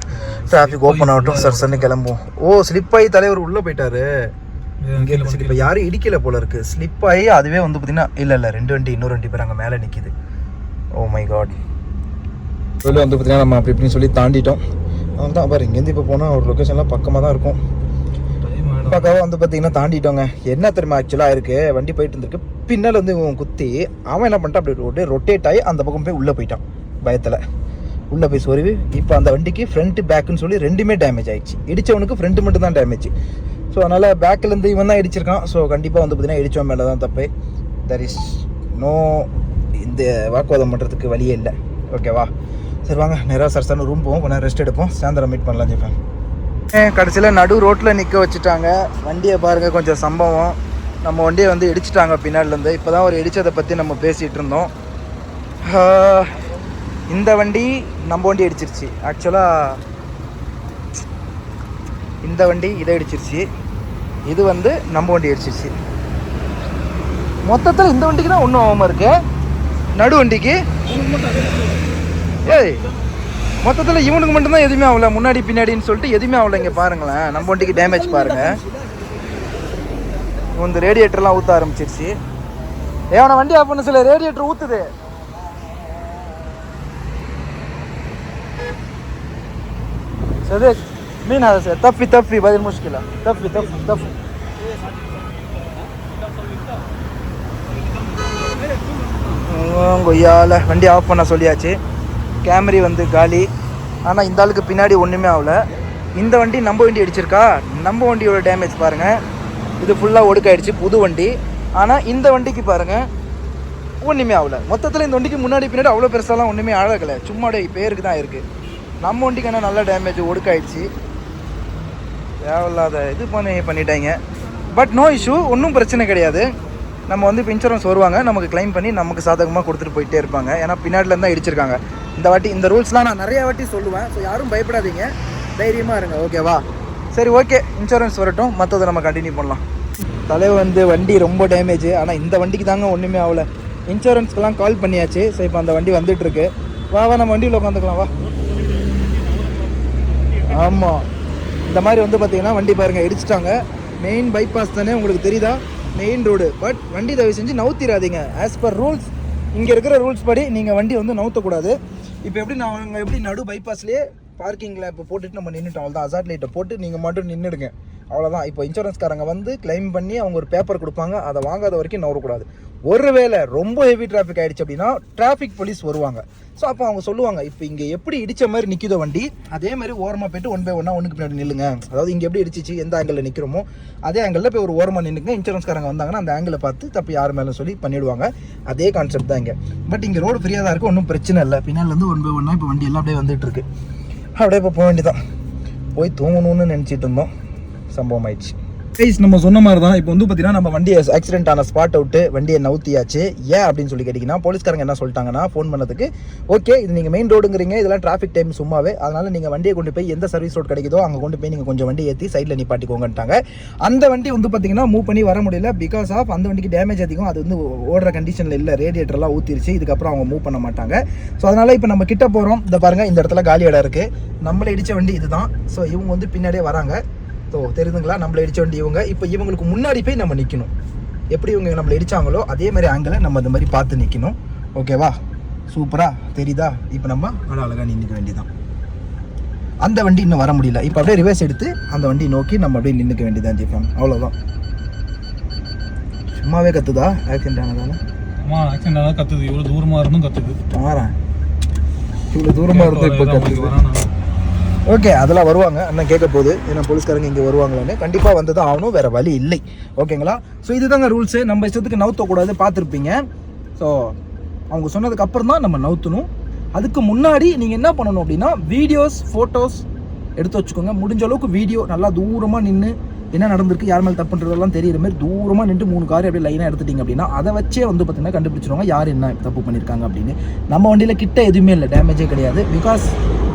Speaker 1: டிராஃபிக் ஓப்பன் ஆகட்டும். சார் சன்னு கிளம்புவோம். ஓ ஸ்லிப் ஆகி தலைவர் உள்ளே போயிட்டாரு. இங்கே ஸ்லிப் யாரும் இடிக்கல போல இருக்கு. ஸ்லிப் ஆகி அதுவே வந்து பார்த்தீங்கன்னா இல்லை இல்லை ரெண்டு வண்டி இன்னொரு வண்டி பேர் அங்கே மேலே நிற்கிது ஓ மை காட் வந்து பார்த்தீங்கன்னா நம்ம அப்படி இப்படின்னு சொல்லி தாண்டிட்டோம். அவன் தான் பாரு இங்கேருந்து இப்போ போனால் ஒரு லொக்கேஷன்லாம் பக்கமாக தான் இருக்கும். பக்காவாக வந்து பார்த்தீங்கன்னா தாண்டிட்டோங்க. என்ன தெரியுமா ஆக்சுவலாக இருக்குது வண்டி போயிட்டு இருந்திருக்கு. பின்னால் வந்து இவன் குத்தி அவன் என்ன பண்ணிட்டான்? அப்படி அப்படியே ரொட்டேட் ஆகி அந்த பக்கம் போய் உள்ளே போயிட்டான் பயத்தில். உள்ளே போய் சொருவி இப்போ அந்த வண்டிக்கு ஃப்ரண்ட் பேக்குன்னு சொல்லி ரெண்டுமே டேமேஜ் ஆகிடுச்சு இடிச்சவனுக்கு ஃப்ரண்ட் மட்டும் தான் டேமேஜ் ஸோ அதனால் பேக்கிலேருந்து இவன் தான் இடிச்சிருக்கான். ஸோ கண்டிப்பாக வந்து பார்த்தீங்கன்னா இடித்தவன் மேலே தான் தப்பு. தர் இஸ் நோ இந்த வாக்குவாதம் பண்ணுறதுக்கு வழியே இல்லை. ஓகேவா சரி வாங்க நேராக சரசான ரூம் போவோம். கொஞ்சம் ரெஸ்ட் எடுப்போம். சாயந்தரம் மீட் பண்ணலாம் ஜெஃபன் கடைசியில் நடு ரோட்டில் நிற்க வச்சுட்டாங்க. வண்டியை பாருங்கள் கொஞ்சம் சம்பவம். நம்ம வண்டியை வந்து இடிச்சிட்டாங்க பின்னாடிலேருந்து இப்போ தான் ஒரு இடித்ததை பற்றி நம்ம பேசிகிட்டு இருந்தோம். இந்த வண்டி நம்ம வண்டி இடிச்சிருச்சு. ஆக்சுவலாக இந்த வண்டி இதை இடிச்சிருச்சு. இது வந்து நம்ம வண்டி இடிச்சிருச்சு. மொத்தத்தில் இந்த வண்டிக்கு தான் ஒன்றும் ஆகாமல் இருக்கு. நடு வண்டிக்கு ஏய் மொத்தத்தில் இவனுக்கு மட்டும்தான் எதுவுமே ஆகல முன்னாடி பின்னாடின்னு சொல்லிட்டு எதுவுமே ஆகல இங்கே பாருங்களேன் நம்ம வண்டிக்கு டேமேஜ் பாருங்க இந்த ரேடியேட்டர்லாம் ஊற்ற ஆரம்பிச்சிருச்சு ஏ அவனை வண்டி ஆஃப் பண்ண சில ரேடியேட்டர் ஊற்றுது صديق مين هذا سيد؟ طفي طفي بهذه المشكلة طفي طفي طفي கொய்யால வண்டி ஆஃப் பண்ண சொல்லியாச்சு கேமரி வந்து காலி. ஆனால் இந்த ஆளுக்கு பின்னாடி ஒன்றுமே ஆகல. இந்த வண்டி நம்ம வண்டி அடிச்சிருக்கா? நம்ம வண்டியோட டேமேஜ் பாருங்கள் இது ஃபுல்லாக ஒடுக்காயிடுச்சு புது வண்டி. ஆனால் இந்த வண்டிக்கு பாருங்கள் ஒன்றுமே ஆகல. மொத்தத்தில் இந்த வண்டிக்கு முன்னாடி பின்னாடி அவ்வளோ பெருசாலாம் ஒன்றுமே ஆகலை. சும்மா பேருக்கு தான் இருக்குது நம்ம வண்டிக்கு என்ன நல்ல டேமேஜ் ஒடுக்காயிடுச்சு. தேவையில்லாத இது பண்ணி பண்ணிட்டாங்க. பட் நோ இஷ்யூ ஒன்றும் பிரச்சனை கிடையாது. நம்ம வந்து இப்போ இன்சூரன்ஸ் வருவாங்க. நமக்கு க்ளைம் பண்ணி நமக்கு சாதகமாக கொடுத்துட்டு போயிட்டே இருப்பாங்க. ஏன்னா பின்னாடிலேருந்து தான் இடிச்சிருக்காங்க. இந்த வாட்டி இந்த ரூல்ஸ்லாம் நான் நிறைய வாட்டி சொல்லுவேன். ஸோ யாரும் பயப்படாதீங்க. தைரியமாக இருங்க. ஓகேவா சரி ஓகே இன்சூரன்ஸ் வரட்டும். மற்றதை நம்ம கண்டினியூ பண்ணலாம். தலைவர் வந்து வண்டி ரொம்ப டேமேஜ் ஆனால் இந்த வண்டிக்கு தாங்க ஒன்றுமே ஆகல. இன்சூரன்ஸ்க்கெலாம் கால் பண்ணியாச்சு. ஸோ இப்போ அந்த வண்டி வந்துட்டு இருக்கு வா வா நம்ம வண்டியில் உட்காந்துக்கலாம் வா. ஆமாம் இந்த மாதிரி வந்து பார்த்தீங்கன்னா வண்டி பாருங்கள் இடிச்சிட்டாங்க. மெயின் பைபாஸ் தானே உங்களுக்கு தெரியுதா? மெயின் ரோடு பட் வண்டி தயவு செஞ்சு நவுத்திராதீங்க. ஆஸ் பர் ரூல்ஸ் இங்கே இருக்கிற ரூல்ஸ் படி நீங்கள் வண்டி வந்து நவுத்தக்கூடாது. இப்போ எப்படி நான் அவங்க எப்படி நடு பைபாஸ்லேயே பார்க்கிங்கில் இப்போ போட்டுட்டு நம்ம நின்றுட்டோம் அவ்வளோதான் அசாட் லைட்டை போட்டு நீங்கள் மட்டும் நின்றுடுங்க அவ்வளோதான் இப்போ இன்சூரன்ஸ்காரங்க வந்து கிளைம் பண்ணி அவங்க ஒரு பேப்பர் கொடுப்பாங்க. அதை வாங்காத வரைக்கும் நவரக்கூடாது ஒருவேளை ரொம்ப ஹெவி டிராஃபிக் ஆகிடுச்சு அப்படின்னா டிராஃபிக் போலீஸ் வருவாங்க. ஸோ அப்போ அவங்க சொல்லுவாங்க இப்போ இங்கே எப்படி இடித்த மாதிரி நிற்கிதோ வண்டி அதே மாதிரி ஓரமாக போயிட்டு ஒன் பை ஒன்னாக ஒன்றுக்கு பின்னாடி நில்லுங்க. அதாவது இங்கே எப்படி இடிச்சிச்சு எந்த ஆங்கிளில் நிற்கிறோமோ அதே ஆங்கிளில் போய் ஒரு ஓரமாக நின்றுங்க இன்சூரன்ஸ்காரங்க வந்தாங்கன்னா அந்த ஆங்கிளை பார்த்து தப்பு யார் மேலே சொல்லி பண்ணிவிடுவாங்க அதே கான்செப்ட் தான் இங்கே. பட் இங்கே ரோடு ஃப்ரீயாக தான் இருக்குது ஒன்றும் பிரச்சனை இல்லை. பின்னாலேருந்து ஒன் பை ஒன்னாக இப்போ வண்டி எல்லாம் அப்படியே வந்துட்டு இருக்கு. அப்படியே இப்போ போக வேண்டியதான் போய் தூங்கணும்னு நினச்சிட்டு இருந்தோம். சம்பவம் ஆயிடுச்சு. கைஸ் நம்ம சொன்ன மாதிரி தான் இப்போ வந்து பார்த்தீங்கன்னா நம்ம வண்டியை ஆக்சிடென்ட் ஆன ஸ்பாட் அவுட்டு வண்டியை நவுத்தியாச்சு. ஏன் அப்படின்னு சொல்லி கேட்டிங்கன்னா போலீஸ்காரங்க என்ன சொல்லிட்டாங்கன்னா ஃபோன் பண்ணதுக்கு ஓகே இது நீங்கள் மெயின் ரோடுங்கிறீங்க இதெல்லாம் டிராஃபிக் டைம் சும்மாவே. அதனால் நீங்கள் வண்டியை கொண்டு போய் எந்த சர்வீஸ் ரோட் கிடைக்குதோ அங்கே கொண்டு போய் நீங்கள் கொஞ்சம் வண்டி ஏற்றி சைடில் நிப்பாட்டிக்கோங்கன்ட்டாங்க. அந்த வண்டி வந்து பார்த்தீங்கன்னா மூவ் பண்ணி வர முடியல. பிகாஸ் ஆஃப் அந்த வண்டிக்கு டேமேஜ் அதிகம். அது வந்து ஓடுற கண்டிஷனில் இல்லை. ரேடியேட்டர்லாம் ஊற்றிருச்சு இதுக்கப்புறம் அவங்க மூவ் பண்ண மாட்டாங்க. ஸோ அதனால் இப்போ நம்ம கிட்ட போகிறோம் இந்த பாருங்கள் இந்த இடத்துல காலி இடம் இருக்குது நம்மளை இடித்த வண்டி இதுதான். ஸோ இவங்க வந்து பின்னாடியே வராங்க. ஸோ தெரியுதுங்களா? நம்மளை இடிச்ச வண்டி இவங்க. இப்போ இவங்களுக்கு முன்னாடி போய் நம்ம நிற்கணும் எப்படி இவங்க நம்மளை இடிச்சாங்களோ அதே மாதிரி ஆங்கிளை நம்ம இந்த மாதிரி பார்த்து நிற்கணும் ஓகேவா சூப்பரா? தெரியுதா? இப்போ நம்ம அவ்வளோ அழகாக நின்றுக்க வேண்டியதான் அந்த வண்டி இன்னும் வர முடியல. இப்போ அப்படியே ரிவர்ஸ் எடுத்து அந்த வண்டி நோக்கி நம்ம அப்படியே நின்றுக்க வேண்டியதான் ஜிஃபம் அவ்வளோதான் சும்மாவே கத்துதா? ஆக்சிடென்ட் ஆனதால?
Speaker 3: அம்மா ஆக்சிடென்ட் ஆனா கத்துது. இவ்வளவு தூரமா இருந்தும் கத்துது.
Speaker 1: மாறேன் இவ்வளோ தூரமாக இருந்து இப்போ கத்துது? ஓகே அதெல்லாம் வருவாங்க. அண்ணன் கேட்க போகுது ஏன்னா போலீஸ்காரங்க இங்கே வருவாங்களான்னு. கண்டிப்பாக வந்து தான் ஆகணும் வேறு வழி இல்லை. ஓகேங்களா? ஸோ இதுதாங்க ரூல்ஸு நம்ம இஷ்டத்துக்கு நவுத்தக்கூடாது பார்த்துருப்பீங்க. ஸோ அவங்க சொன்னதுக்கு அப்புறம் தான் நம்ம நவுத்தணும். அதுக்கு முன்னாடி நீங்கள் என்ன பண்ணணும் அப்படின்னா வீடியோஸ் ஃபோட்டோஸ் எடுத்து வச்சுக்கோங்க. முடிஞ்ச அளவுக்கு வீடியோ நல்லா தூரமாக நின்று என்ன நடந்திருக்கு யார் மேலே தப்புன்றதெல்லாம் தெரியுற மாதிரி தூரமாக நின்று மூணு கார் அப்படியே லைனாக எடுத்துட்டீங்க அப்படின்னா அதை வச்சே வந்து பார்த்தீங்கன்னா கண்டுபிடிச்சிருவாங்க யார் என்ன தப்பு பண்ணியிருக்காங்க அப்படின்னு. நம்ம வண்டியில் கிட்ட எதுவுமே இல்லை டேமேஜே கிடையாது. பிகாஸ்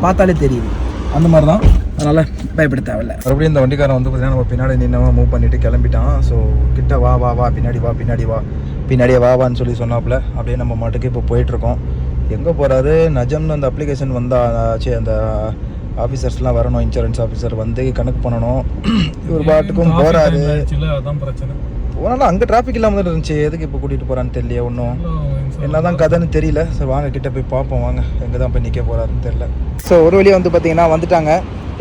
Speaker 1: பார்த்தாலே தெரியுது. அந்த மாதிரி தான் அதனால் பயப்பட தேவையில்ல. மறுபடியும் இந்த வண்டிக்காரன் வந்து பார்த்தீங்கன்னா நம்ம பின்னாடி நின்னவன் மூவ் பண்ணிட்டு கிளம்பிட்டான். ஸோ கிட்ட வா வா வா பின்னாடி வா பின்னாடி வா பின்னாடியே வா வான்னு சொல்லி சொன்னாப்புல. அப்படியே நம்ம மாட்டுக்கு இப்போ போயிட்டுருக்கோம். எங்கே போகிறாரு நஜம்னு அந்த அப்ளிகேஷன் வந்தா சரி அந்த ஆஃபீஸர்ஸ்லாம் வரணும் இன்சூரன்ஸ் ஆஃபீஸர் வந்து கணக்கு பண்ணணும். இவர் பாட்டுக்கும் போகிறாரு
Speaker 3: பிரச்சனை.
Speaker 1: போனாலும் அங்கே டிராஃபிக் இல்லாமல் தான் இருந்துச்சு. எதுக்கு இப்போ கூட்டிகிட்டு போகிறான்னு தெரியல ஒன்றும்
Speaker 3: எல்லாம்
Speaker 1: என்னதான் கதைன்னு தெரியல. சரி வாங்க கிட்ட போய் பார்ப்போம் வாங்க. எங்கே தான் போய் நிற்க போகிறாருன்னு தெரியல. ஸோ ஒரு வழியாக வந்து பார்த்தீங்கன்னா வந்துட்டாங்க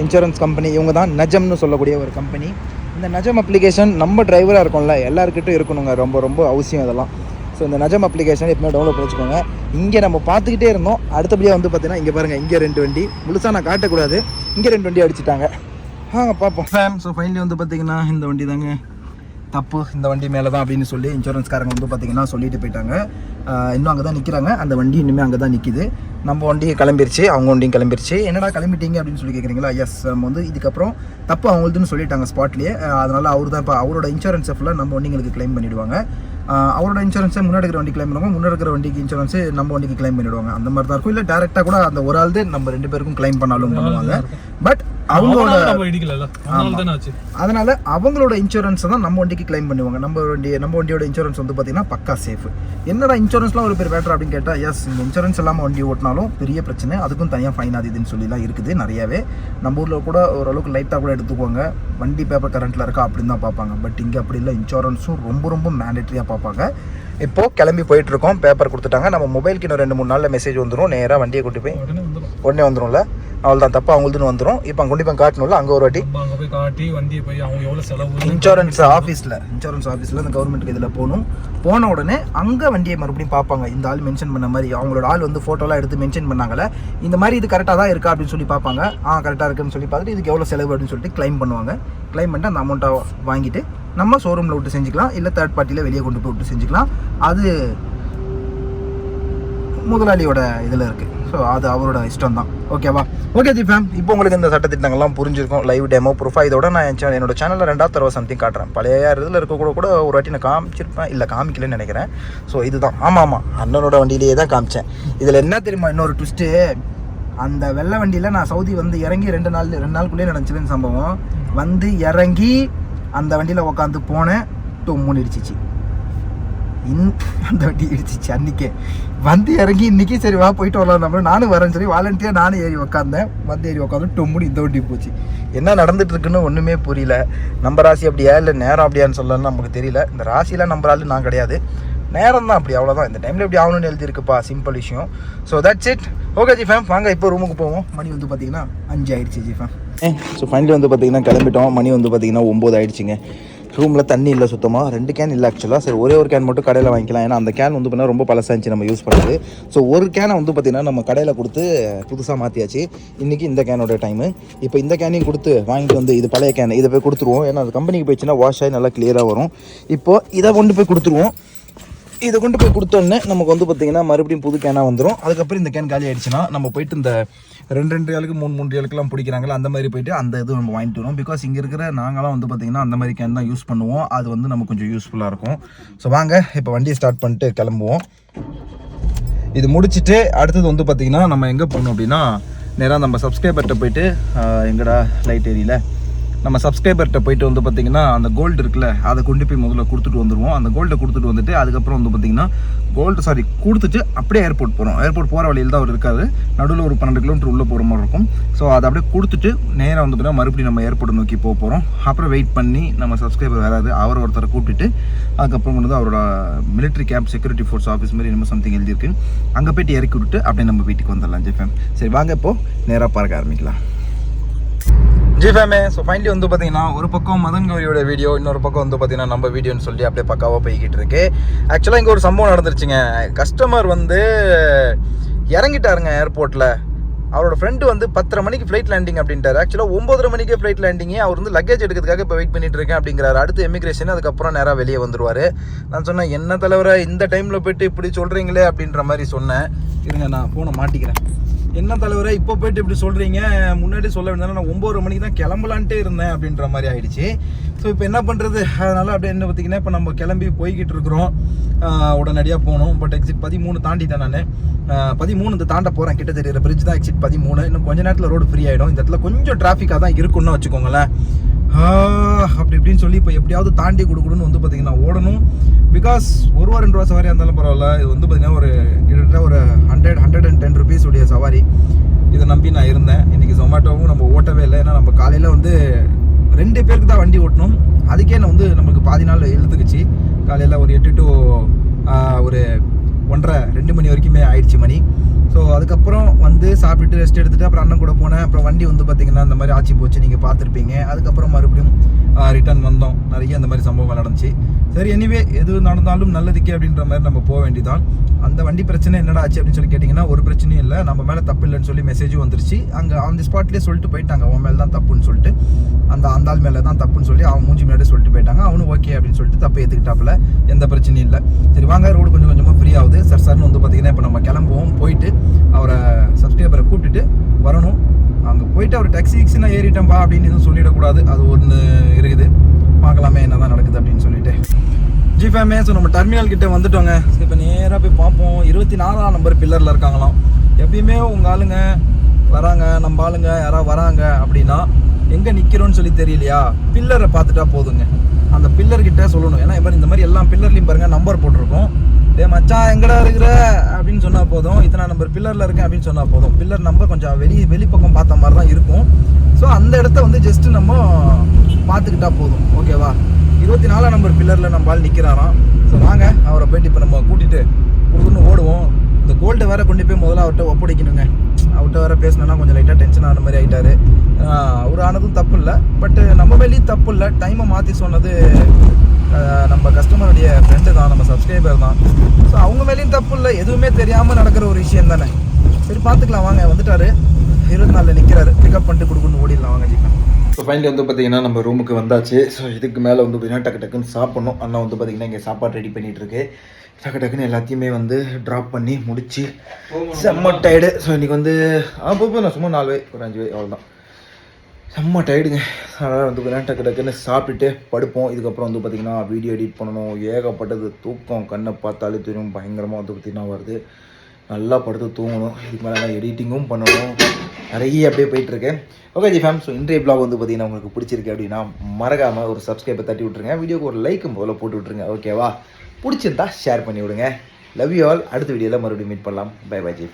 Speaker 1: இன்சூரன்ஸ் கம்பெனி இவங்க தான் நஜம்னு சொல்லக்கூடிய ஒரு கம்பெனி இந்த நஜம் அப்ளிகேஷன் நம்ம டிரைவராக இருக்கோம்ல எல்லாருக்கிட்டும் இருக்கணுங்க. ரொம்ப ரொம்ப அவசியம் இதெல்லாம். ஸோ இந்த நஜம் அப்ளிகேஷன் எப்பவுமே டவுன்லோட் பண்ணி வச்சுக்கோங்க இங்கே நம்ம பார்த்துக்கிட்டே இருந்தோம். அடுத்தபடியாக வந்து பார்த்தீங்கன்னா இங்கே பாருங்கள் இங்கே ரெண்டு வண்டி. முழுசாக நான் காட்டக்கூடாது. இங்கே ரெண்டு வண்டி அடிச்சிட்டாங்க. வாங்க பார்ப்போம். ஃபேம் ஸோ ஃபைனலி வந்து பார்த்தீங்கன்னா இந்த வண்டி தாங்க தப்பு இந்த வண்டி மேலே தான் அப்படின்னு சொல்லி இன்சூரன்ஸ்காரங்க வந்து பார்த்திங்கன்னா சொல்லிட்டு போயிட்டாங்க. இன்னும் அங்கே தான் நிற்கிறாங்க அந்த வண்டி இன்னுமே அங்கே தான் நிற்கிது நம்ம வண்டியை கிளம்பிருச்சு அவங்க வண்டியும் கிளம்பிருச்சு. என்னடா கிளம்பிட்டீங்க அப்படின்னு சொல்லி கேட்குறீங்களா எஸ் நம்ம வந்து இதுக்கப்புறம் தப்பு அவங்களுதுன்னு சொல்லிட்டாங்க ஸ்பாட்லேயே அதனால் அவர் தான் இப்போ அவரோட இன்சூரன்ஸை ஃபுல்லாக நம்ம வண்டிங்களுக்கு க்ளைம் பண்ணிவிடுவாங்க அவரோட இன்சூரன்ஸை முன்னாடி இருக்கிற வண்டி க்ளைம் பண்ணுவாங்க முன்னாடி இருக்கிற வண்டிக்கு இன்சூரன்ஸ் நம்ம வண்டிக்கு கிளைம் பண்ணிவிடுவாங்க அந்த மாதிரி தான் இருக்கும். இல்லை டேரெக்டாக கூட அந்த ஒரு ஆள் நம்ம ரெண்டு பேருக்கும் கிளைம் பண்ணாலும் பண்ணுவாங்க. பட் அவங்களோட
Speaker 3: அதனால
Speaker 1: அவங்களோட இன்சூரன்ஸை தான் நம்ம வண்டிக்கு க்ளைம் பண்ணுவாங்க. நம்ம வண்டி நம்ம வண்டியோட இன்சூரன்ஸ் வந்து பார்த்தீங்கன்னா பக்கா சேஃப் என்னடா இன்சூரன்ஸ்லாம் ஒரு பேர் பேட்டர் அப்படின்னு கேட்டால் எஸ் இந்த இன்சூரன்ஸ் இல்லாமல் வண்டி ஓட்டினாலும் பெரிய பிரச்சனை. அதுக்கும் தனியாக ஃபைன் அது இதுன்னு சொல்லிலாம் இருக்குது நிறையவே. நம்ம ஊரில் கூட ஓரளவுக்கு லைட்டாக கூட எடுத்துக்குவாங்க. வண்டி பேப்பர் கரண்ட்டில் இருக்கா அப்படின்னு தான் பார்ப்பாங்க. பட் இங்கே அப்படி இல்லை. இன்சூரன்ஸும் ரொம்ப ரொம்ப மேண்டேட்ரியாக பார்ப்பாங்க. இப்போ கிளம்பி போயிட்டு இருக்கோம். பேப்பர் கொடுத்துட்டாங்க. நம்ம மொபைலுக்கு இன்னும் ரெண்டு மூணு நாளில் மெசேஜ் வந்துடும் நேராக வண்டியை கூட்டி போய்
Speaker 3: உடனே
Speaker 1: வந்துடும்ல அவள் தான் தப்பா அவங்களுதுன்னு வந்துடும் இப்போ அங்கே கொண்டு போய் காட்டணும்ல அங்கே ஒரு வாட்டி.
Speaker 3: அங்க போய் காட்டி வண்டியை போய் அவங்க எவ்வளவு செலவு
Speaker 1: இன்சூரன்ஸ் ஆஃபீஸில் இன்சூரன்ஸ் ஆஃபீஸில் இந்த கவர்மெண்ட்டுக்கு இதில் போகணும். போன உடனே அங்கே வண்டியை மறுபடியும் பார்ப்பாங்க. இந்த ஆள் மென்ஷன் பண்ண மாதிரி அவங்களோட ஆள் வந்து ஃபோட்டோலாம் எடுத்து மென்ஷன் பண்ணாங்கல்ல இந்த மாதிரி இது கரெக்டாக தான் இருக்கா அப்படின்னு சொல்லி பார்ப்பாங்க. ஆ கரெக்டாக இருக்குன்னு சொல்லி பார்த்துட்டு இதுக்கு எவ்வளோ செலவு அப்படின்னு சொல்லிட்டு க்ளைம் பண்ணுவாங்க. க்ளைம் பண்ணிட்டு அந்த அமௌண்ட்டை வாங்கிட்டு நம்ம ஷோரூமில் விட்டு செஞ்சுக்கலாம். இல்லை தேர்ட் பார்ட்டியில் வெளியே கொண்டு போய் விட்டு செஞ்சுக்கலாம். அது முதலாளியோட இதில் இருக்குது ஸோ அது அவரோட இஷ்டம் தான் ஓகேவா ஓகே தி ஃபேம் இப்போ உங்களுக்கு இந்த சட்டத்திட்டங்கள்லாம் புரிஞ்சிருக்கும். லைவ் டெமோ ப்ரூஃபாக இதோட நான் என் என்னோட சேனலில் ரெண்டாவது தடவை சம்திங் காட்டுறேன். பழைய இதில் இருக்க கூட கூட ஒரு வாட்டி நான் காமிச்சிருப்பேன். இல்லை காமிக்கலன்னு நினைக்கிறேன். ஸோ இதுதான். ஆமாம் ஆமாம் அண்ணனோட வண்டியிலேயே தான் காமிச்சேன். இதில் என்ன தெரியுமா? இன்னொரு ட்விஸ்ட்டு அந்த வெள்ளை வண்டியில் நான் சவுதி வந்து இறங்கி ரெண்டு நாள் ரெண்டு நாளுக்குள்ளேயே நடந்துச்சுன்னு சம்பவம். வந்து இறங்கி அந்த வண்டியில் உட்காந்து போனேன். டொம்முன்னு இடிச்சிச்சு இன் அந்த வண்டி இடிச்சிச்சு. அன்றைக்கே வந்து இறங்கி இன்றைக்கி சரி வா போயிட்டு வரலாம் நம்ம நானும் வரேன்னு சொல்லி வாலண்டியாக நானும் ஏறி உக்காந்தேன். வந்து ஏறி உட்காந்து டொம்முடி இந்த வண்டி போச்சு. என்ன நடந்துகிட்ருக்குன்னு ஒன்றுமே புரியல. நம்ம ராசி அப்படியா இல்லை நேரம் அப்படியான்னு சொல்லலாம் நமக்கு தெரியல. இந்த ராசிலாம் நம்ம நான் கிடையாது. நேரம் தான் அப்படி அவ்வளோதான் இந்த டைமில் இப்படி ஆகணும்னு எழுதியிருக்குப்பா சிம்பிள் விஷயம். So that's it okay G fam வாங்க இப்போ ரூமுக்கு போவோம். மணி வந்து பார்த்தீங்கன்னா அஞ்சு ஆயிடுச்சு ஜி ஃபேம் ஸோ ஃபைனலி வந்து பார்த்தீங்கன்னா கிளம்பிட்டோம். மணி வந்து பார்த்தீங்கன்னா ஒம்பது ஆயிடுச்சுங்க. ரூமில் தண்ணி இல்லை சுத்தமாக ரெண்டு கேன் இல்லை ஆக்சுவலாக சரி ஒரே ஒரு கேன் மட்டும் கடையில் வாங்கிக்கலாம். ஏன்னா அந்த கேன் வந்து பார்த்தீங்கன்னா ரொம்ப பழசாச்சு நம்ம யூஸ் பண்ணுறது ஸோ ஒரு கேனை வந்து பார்த்திங்கன்னா நம்ம கடையில் கொடுத்து புதுசாக மாற்றியாச்சு இன்றைக்கி இந்த கேனோட டைமு இப்போ இந்த கேனையும் கொடுத்து வாங்கிட்டு வந்து இது பழைய கேன் இதை போய் கொடுத்துருவோம். ஏன்னா அது கம்பெனிக்கு போயிடுச்சுன்னா வாஷ் ஆகி நல்லா கிளியராக வரும். இப்போது இதை கொண்டு போய் கொடுத்துருவோம். இதை கொண்டு போய் கொடுத்தோன்னே நமக்கு வந்து பார்த்தீங்கன்னா மறுபடியும் புது கேனாக வந்துடும் அதுக்கப்புறம் இந்த கேன் காலி ஆகிடுச்சுன்னா நம்ம போயிட்டு இந்த ரெண்டு ரெண்டு ஏழுக்கு மூணு மூணு ஏழுக்கெல்லாம் பிடிக்கிறாங்களா அந்த மாதிரி போயிட்டு அந்த இது நம்ம வாங்கிட்டு வரோம். பிகாஸ் இங்கே இருக்கிற நாங்களாம் வந்து பார்த்தீங்கன்னா அந்த மாதிரி கேன் தான் யூஸ் பண்ணுவோம். அது வந்து நமக்கு கொஞ்சம் யூஸ்ஃபுல்லாக இருக்கும். ஸோ வாங்க இப்போ வண்டியை ஸ்டார்ட் பண்ணிட்டு கிளம்புவோம். இது முடிச்சுட்டு அடுத்தது வந்து பார்த்தீங்கன்னா நம்ம எங்கே போகணும் அப்படின்னா நேராக நம்ம சப்ஸ்கிரைபர்கிட்ட போயிட்டு எங்கடா லைட் ஏரியில் நம்ம சப்ஸ்கிரைபர்கிட்ட போயிட்டு வந்து பார்த்தீங்கன்னா அந்த கோல்டு இருக்குல்ல அதை கொண்டு போய் முதல்ல கொடுத்துட்டு வந்துடுவோம் அந்த கோல்டை கொடுத்துட்டு வந்துட்டு அதுக்கப்புறம் வந்து பார்த்தீங்கன்னா கோல்டு சாரி கொடுத்துட்டு அப்படியே ஏர்போர்ட் போகிறோம் ஏர்போர்ட் போகிற வழியில் தான் அவர் இருக்காது நடுவில் ஒரு பன்னெண்டு கிலோமீட்டர் உள்ளே போகிற மாதிரி இருக்கும். ஸோ அதை அப்படியே கொடுத்துட்டு நேராக வந்து பார்த்தீங்கன்னா மறுபடியும் நம்ம ஏர்போர்ட்டை நோக்கி போக போகிறோம் அப்புறம் வெயிட் பண்ணி நம்ம சப்ஸ்கிரைபர் வராது. அவர் ஒருத்தரை கூப்பிட்டுட்டு அதுக்கப்புறம் கொண்டு வந்து அவரோட military camp security force office மாதிரி என்னமோ சம்திங் எழுதியிருக்கு. அங்கே போயிட்டு இறக்கி விட்டு அப்படியே நம்ம வீட்டுக்கு வந்துடலாம் ஜெஃபேம் சரி வாங்க இப்போது நேராக பார்க்க ஆரம்பிக்கலாம். ஜிஃபேமே ஸோ ஃபைனலி வந்து பார்த்தீங்கன்னா ஒரு பக்கம் மதன் கௌரியோட வீடியோ இன்னொரு பக்கம் வந்து பார்த்தீங்கன்னா நம்ம வீடியோன்னு சொல்லி அப்படியே பக்காவாக போய்கிட்டு இருக்கு. ஆக்சுவலாக இங்கே ஒரு சம்பவம் நடந்துருச்சுங்க. கஸ்டமர் வந்து இறங்கிட்டாருங்க ஏர்போர்ட்டில் அவரோட ஃப்ரெண்டு வந்து பத்தரை மணிக்கு ஃப்ளைட் லேண்டிங் அப்படின்ட்டார். ஆக்சுவலாக ஒம்பதரை மணிக்கே ஃப்ளைட் லேண்டிங் அவர் வந்து லக்கேஜ் எடுக்கிறதுக்காக இப்போ வெயிட் பண்ணிட்டு இருக்கேன் அப்படிங்கிறாரு. அடுத்து எமிக்ரேஷன் அதுக்கப்புறம் நேராக வெளியே வந்துருவார். நான் சொன்னேன் என்ன தலைவரை இந்த டைமில் போயிட்டு இப்படி சொல்கிறீங்களே அப்படின்ற மாதிரி சொன்னேன். இருங்க நான் ஃபோனை மாட்டிக்கிறேன். என்ன தலைவரை இப்போ போயிட்டு இப்படி சொல்கிறீங்க முன்னாடி சொல்ல வேண்டியதானே நான் ஒம்பது மணிக்கு தான் கிளம்பலான்ட்டே இருந்தேன் அப்படின்ற மாதிரி ஆயிடுச்சு. ஸோ இப்போ என்ன பண்ணுறது அதனால் அப்படியே என்ன பார்த்தீங்கன்னா இப்போ நம்ம கிளம்பி போய்கிட்டு இருக்கிறோம். உடனடியாக போகணும். பட் எக்ஸிட் பதிமூணு தாண்டிட்டேன் நான். பதிமூணு இந்த தாண்ட போகிறேன் கிட்ட தெரியுற பிரிட்ஜ் தான் எக்ஸிட் பதிமூணு. இன்னும் கொஞ்ச நேரத்தில் ரோடு ஃப்ரீ ஆகிடும் இந்த இடத்துல கொஞ்சம் டிராஃபிக்காக தான் இருக்குன்னு வச்சுக்கோங்களேன். அப்படி இப்படின்னு சொல்லி இப்போ எப்படியாவது தாண்டி கொடுக்கணும்னு வந்து பார்த்தீங்கன்னா ஓடணும். பிகாஸ் ஒரு ரூபா ரெண்டு ரூபா சவாரியாக இருந்தாலும் பரவாயில்ல. இது வந்து பார்த்தீங்கன்னா ஒரு கிட்டத்தட்ட ஒரு hundred hundred and ten rupees உடைய சவாரி. இதை நம்பி நான் இருந்தேன். இன்றைக்கி ஜொமேட்டோவும் நம்ம ஓட்டவே இல்லை. ஏன்னா நம்ம காலையில் வந்து ரெண்டு பேருக்கு தான் வண்டி ஓட்டணும். அதுக்கே நான் வந்து நமக்கு பாதி நாள் இழுத்துக்குச்சு. காலையில் ஒரு எட்டு டு ஒரு ஒன்றரை ரெண்டு மணி வரைக்குமே ஆயிடுச்சு மணி. ஸோ அதுக்கப்புறம் வந்து சாப்பிட்டுட்டு ரெஸ்ட் எடுத்துட்டு அப்புறம் அண்ணன் கூட போனேன். அப்புறம் வண்டி வந்து பார்த்தீங்கன்னா அந்த மாதிரி ஆச்சு போச்சு நீங்கள் பார்த்துருப்பீங்க. அதுக்கப்புறம் மறுபடியும் ரிட்டர்ன் வந்தோம். நிறைய அந்த மாதிரி சம்பவங்கள் நடந்துச்சு. சரி எனிவே எது நடந்தாலும் நல்லதுக்கே அப்படின்ற மாதிரி நம்ம போக வேண்டியதான் அந்த வண்டி பிரச்சனை என்னடா ஆச்சு அப்படின்னு சொல்லி கேட்டிங்கன்னா ஒரு பிரச்சனையும் இல்லை. நம்ம மேலே தப்பு இல்லைன்னு சொல்லி மெசேஜும் வந்துருச்சு. அங்கே ஆன் தி ஸ்பாட்லேயே சொல்லிட்டு போயிட்டாங்க. அவன் மேலே தான் தப்புன்னு சொல்லிட்டு. அந்த அந்த ஆள் மேலே தான் தப்புன்னு சொல்லி அவன் மூஞ்சி முன்னாடி சொல்லிட்டு போயிட்டாங்க. அவனும் ஓகே அப்படின்னு சொல்லிட்டு தப்பு ஏற்றுக்கிட்டாப்புல எந்த பிரச்சனையும் இல்லை. சரி வாங்க ரோடு கொஞ்சம் கொஞ்சமாக ஃப்ரீ ஆகுது. சார் சார்னு வந்து பார்த்தீங்கன்னா இப்போ நம்ம கிளம்புவோம். போயிட்டு அவரை சப்ஸ்கிரைபரை கூப்பிட்டுட்டு வரணும். அங்கே போயிட்டு அவர் டாக்ஸி கிக்ஸி நான் ஏறிட்டேன்பா அப்படின்னு எதுவும் சொல்லிடக்கூடாது. அது ஒன்று இருக்குது. பார்க்கலாமே என்ன தான் நடக்குது அப்படின்னு சொல்லிட்டு. ஜி ஃபேமே ஸோ நம்ம டெர்மினல் கிட்டே வந்துட்டோங்க. இப்போ நேராக போய் பார்ப்போம். இருபத்தி நாலாம் நம்பர் பில்லரில் இருக்காங்களாம். எப்பயுமே உங்கள் ஆளுங்க வராங்க. நம்ம ஆளுங்க யாராவது வராங்க அப்படின்னா எங்கே நிற்கிறோன்னு சொல்லி தெரியலையா? பில்லரை பார்த்துட்டா போதுங்க. அந்த பில்லர் கிட்டே சொல்லணும். ஏன்னா இப்போ இந்த மாதிரி எல்லா பில்லர்லையும் பாருங்கள் நம்பர் போட்டிருக்கோம். டே மச்சான் எங்கடா இருக்கிற? அப்படின்னு சொன்னா போதும். இத்தனை நம்பர் பில்லர்ல இருக்கேன் அப்படின்னு சொன்னா போதும். பில்லர் நம்பர் கொஞ்சம் வெளி வெளிப்பக்கம் பார்த்த மாதிரி தான் இருக்கும். ஸோ அந்த இடத்த வந்து ஜஸ்ட் நம்ம பார்த்துக்கிட்டா போதும். ஓகேவா இருபத்தி நாலாம் நம்பர் பில்லரில் நம்ம ஆள் நிற்கிறாராம் ஸோ வாங்க அவரை போயிட்டு இப்போ நம்ம கூட்டிட்டு கொடுக்குன்னு ஓடுவோம். இந்த கோல்ட்டை வேற கொண்டு போய் முதல்ல அவர்கிட்ட ஒப்படைக்கணுங்க. அவர்கிட்ட வேற பேசினா கொஞ்சம் லைட்டாக டென்ஷன் ஆன மாதிரி ஆயிட்டாரு. அவர் ஆனதும் தப்பு இல்லை பட் நம்ம மேலேயும் தப்பு இல்லை டைமை மாற்றி சொன்னது நம்ம கஸ்டமருடைய ஃப்ரெண்டு தான் நம்ம சப்ஸ்கிரைபர் தான். ஸோ அவங்க மேலேயும் தப்பு இல்லை எதுவுமே தெரியாமல் நடக்கிற ஒரு விஷயம் தானே. சரி பார்த்துக்கலாம். வாங்க வந்துட்டாரு. இருபத்தி நாலில் நிற்கிறாரு பிக்கப் பண்ணிட்டு கொடுக்கணும் ஓடிடலாம். வாங்க ஜிப்பா ஸோ ஃபைனலி வந்து பார்த்தீங்கன்னா நம்ம ரூமுக்கு வந்தாச்சு. ஸோ இதுக்கு மேலே வந்து பார்த்தீங்கன்னா டக்கு டக்குன்னு சாப்பிட்ணும். அண்ணா வந்து பார்த்தீங்கன்னா இங்கே சாப்பாடு ரெடி பண்ணிட்டு இருக்கு டக்கு டக்குன்னு எல்லாத்தையுமே வந்து ட்ராப் பண்ணி முடிச்சு. செம்ம டயர்டு ஸோ இன்றைக்கி வந்து ஆ போப்போ நான் சும்மா நாலு வை ஒரு அஞ்சு வை அவ்வளோதான் செம்ம டயர்டுங்க அதனால் வந்து பார்த்தீங்கன்னா டக்கு டக்குன்னு சாப்பிட்டுட்டு படுப்போம். இதுக்கப்புறம் வந்து பார்த்திங்கன்னா வீடியோ எடிட் பண்ணணும். ஏகப்பட்டது தூக்கம். கண்ணை பார்த்தாலே தெரியும். பயங்கரமாக வந்து பார்த்திங்கன்னா வருது. நல்லா படுத்து தூங்கணும். இதுக்கு மேலே நான் எடிட்டிங்கும் பண்ணணும். நிறைய அப்படியே போயிட்டுருக்கேன். ஓகே ஜி ஃபேம் ஸோ இன்றைய பிளாக் வந்து பார்த்தீங்கன்னா உங்களுக்கு பிடிச்சிருக்கு அப்படின்னா மறக்காமல் ஒரு சப்ஸ்கிரைபை தட்டி விட்ருங்க வீடியோக்கு ஒரு லைக்கும் போல் போட்டு விட்ருங்க ஓகேவா பிடிச்சிருந்தா ஷேர் பண்ணி விடுங்க. லவ் யூ ஆல் அடுத்த வீடியோவில் மறுபடியும் மீட் பண்ணலாம். By by G